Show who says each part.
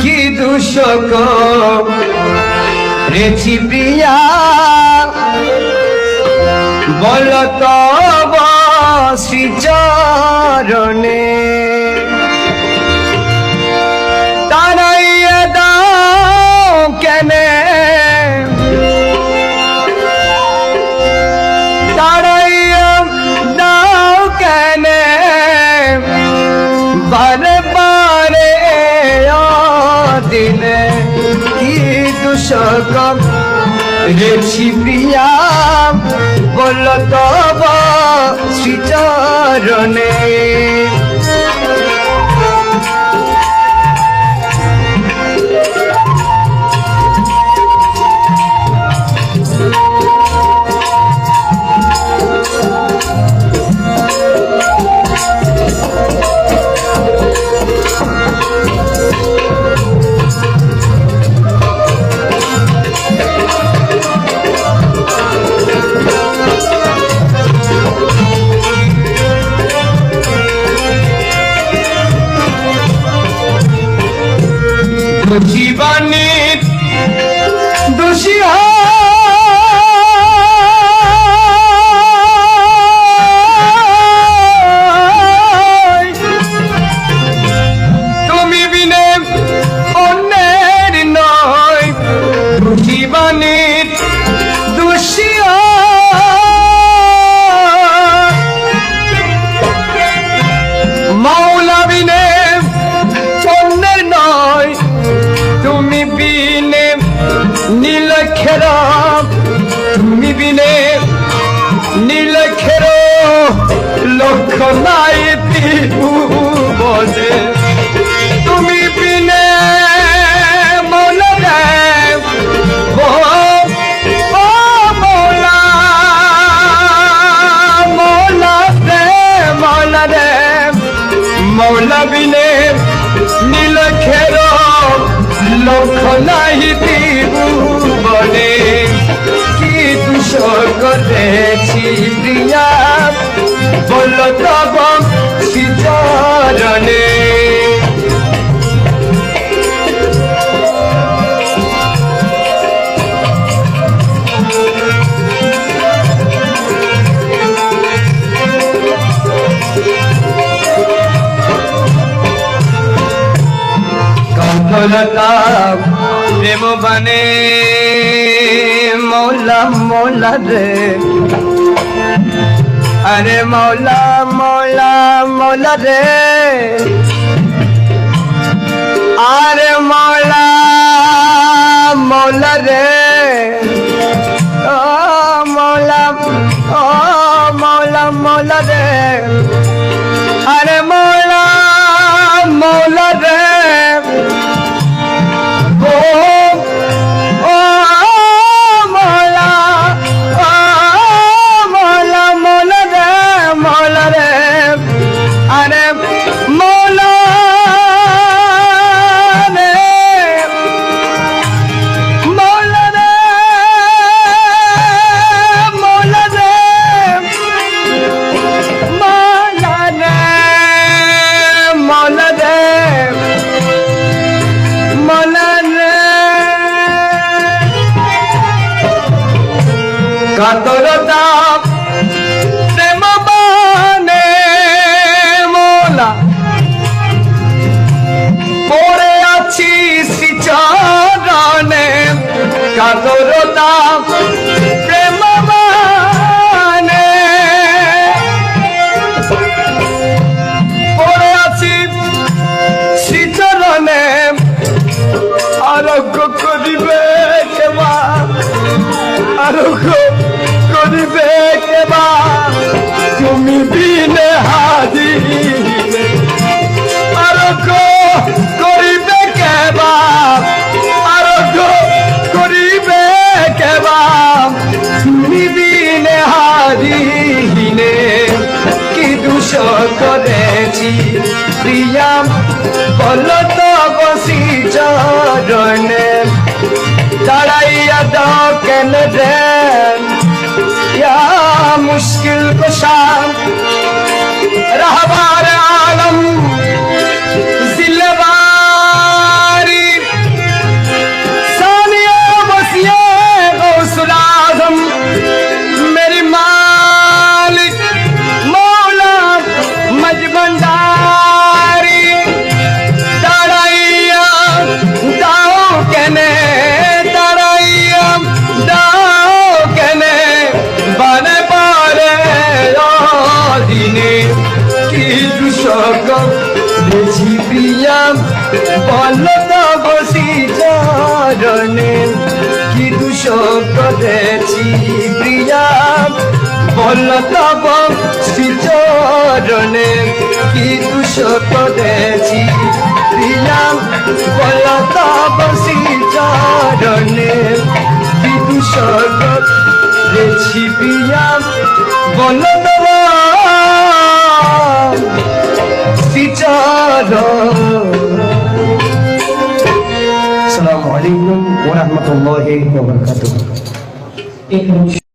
Speaker 1: কি দুষক রেছি প্রিয়া বল দুশকম রেছি প্রিয়া বল তব শ্রীচরণে। নীলক্ষের লক্ষ নাই বলে তুমি বিনে মনে মৌলা মৌলা রে মৌলা রে। মৌলা বিনে লক্ষ নাহি বলে কি দুষ করেছি প্রিয়া বল তব শ্রীচরণে কমলতা প্রেম বনে মৌলা মৌলা রে। আরে মৌলা মৌলা মৌলা রে। আরে মৌলা মৌলা রে। কাতরতা প্রেম বানে মোলা। পড়ে আছি শ্রীচরণে। কাতরতা বসেছি প্রিয়া বলো তো বসি চরণে। দাঁড়াইয়া দাও কেন রে মুশকিল কুশাম রাহবার আলম। চরণে কি দুষ করেছি প্রিয়া। বল তব চরণে কি দুষ করেছি প্রিয়া। বল তব চরণে কি দুষ করেছি প্রিয়া। বল warahmatullahi wabarakatuh.